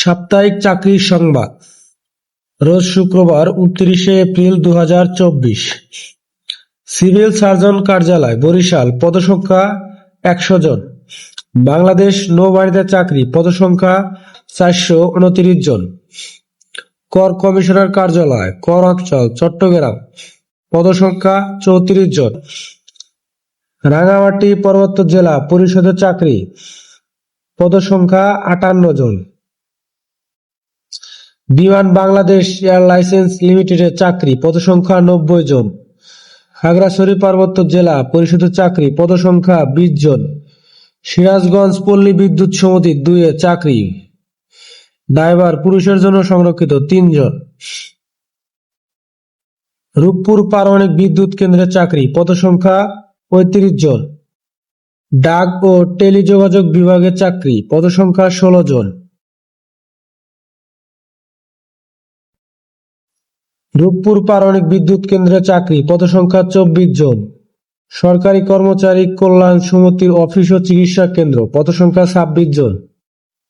সাপ্তাহিক চাকরির সংবাদ। রোজ শুক্রবার উনত্রিশে এপ্রিল দু হাজার চব্বিশ। সিভিল সার্জন কার্যালয়, বরিশাল, পদসংখ্যা একশো জন। বাংলাদেশ নৌবাহিনীতে চাকরি, পদসংখ্যা চারশো উনত্রিশ জন। কর কমিশনার কার্যালয়, কর অঞ্চল, চট্টগ্রাম, পদসংখ্যা চৌত্রিশ জন। রাঙামাটি পার্বত্য জেলা পরিষদের চাকরি, পদসংখ্যা আটান্ন জন। বিমান বাংলাদেশ এয়ার এয়ারলাইন্স লিমিটেডের চাকরি, পদসংখ্যা নব্বই জন। খাগড়াছড়ি পার্বত্য জেলা পরিষদের চাকরি, পদসংখ্যা বিশ জন। সিরাজগঞ্জ পল্লী বিদ্যুৎ সমিতি দুইয়ে চাকরি। ড্রাইভার পুরুষের জন্য সংরক্ষিত তিনজন রূপপুর পারমাণবিক বিদ্যুৎ কেন্দ্রের চাকরি, পদসংখ্যা পঁয়ত্রিশ জন। ডাক ও টেলিযোগাযোগ বিভাগের চাকরি, পদসংখ্যা ষোলো জন। রূপপুর পারমাণবিক বিদ্যুৎ কেন্দ্রের চাকরি, পদসংখ্যা চব্বিশ জন। সরকারি কর্মচারী কল্যাণ সমিতির অফিস ও চিকিৎসা কেন্দ্র, পদসংখ্যা ছাব্বিশ জন।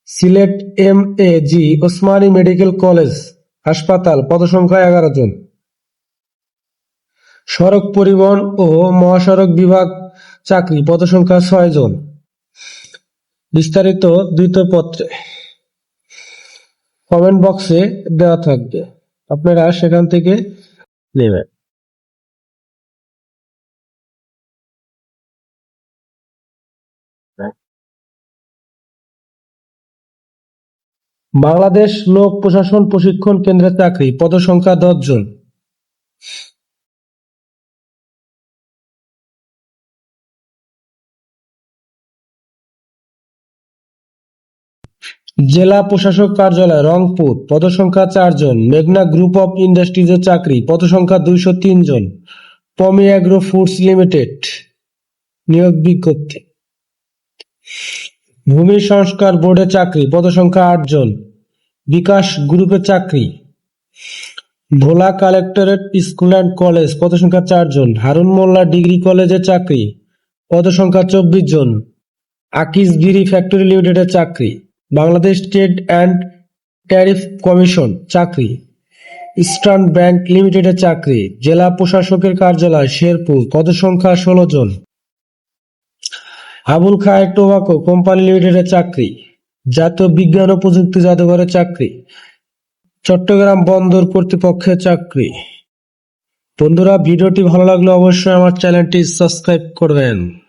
Sylhet M A G, Osmani medical college, হাসপাতাল, পদসংখ্যা এগারো জন। সড়ক পরিবহন ও মহাসড়ক বিভাগ চাকরি, পদসংখ্যা ছয় জন। বিস্তারিত দ্বিতীয় পত্রে কমেন্ট বক্সে দেওয়া থাকবে। আপনারা সেখান থেকে নেবেন। বাংলাদেশ লোক প্রশাসন প্রশিক্ষণ কেন্দ্রের চাকরি পদসংখ্যা দশ জন। জেলা প্রশাসক কার্যালয় রংপুর, পদসংখ্যা চারজন, মেঘনা গ্রুপ অফ ইন্ডাস্ট্রিজের চাকরি, পদসংখ্যা দুইশো তিন জন, পমি অ্যাগ্রো ফুডস লিমিটেড, নিয়োগ বিজ্ঞপ্তি। ভূমি সংস্কার বোর্ডের চাকরি, পদসংখ্যা আট জন বিকাশ গ্রুপের চাকরি। Bhola collectorate school and college, পদসংখ্যা চারজন, হারুন মোল্লা ডিগ্রি কলেজের চাকরি, পদসংখ্যা চব্বিশ জন আকিস বিড়ি ফ্যাক্টরি লিমিটেডের চাকরি। Bangladesh state and tariff commission চাকরি। ইস্টার্ন ব্যাংক লিমিটেডের চাকরি। জেলা প্রশাসকের কার্যালয় শেরপুর। কত পদসংখ্যা ষোলো জন। আবুল খায়ের টোবাকো কোম্পানি লিমিটেডের চাকরি। জাতীয় বিজ্ঞান ও প্রযুক্তি জাদুঘরের চাকরি। চট্টগ্রাম বন্দর কর্তৃপক্ষের চাকরি। বন্ধুরা, ভিডিওটি ভালো লাগলে অবশ্যই আমার চ্যানেলটি সাবস্ক্রাইব করবেন।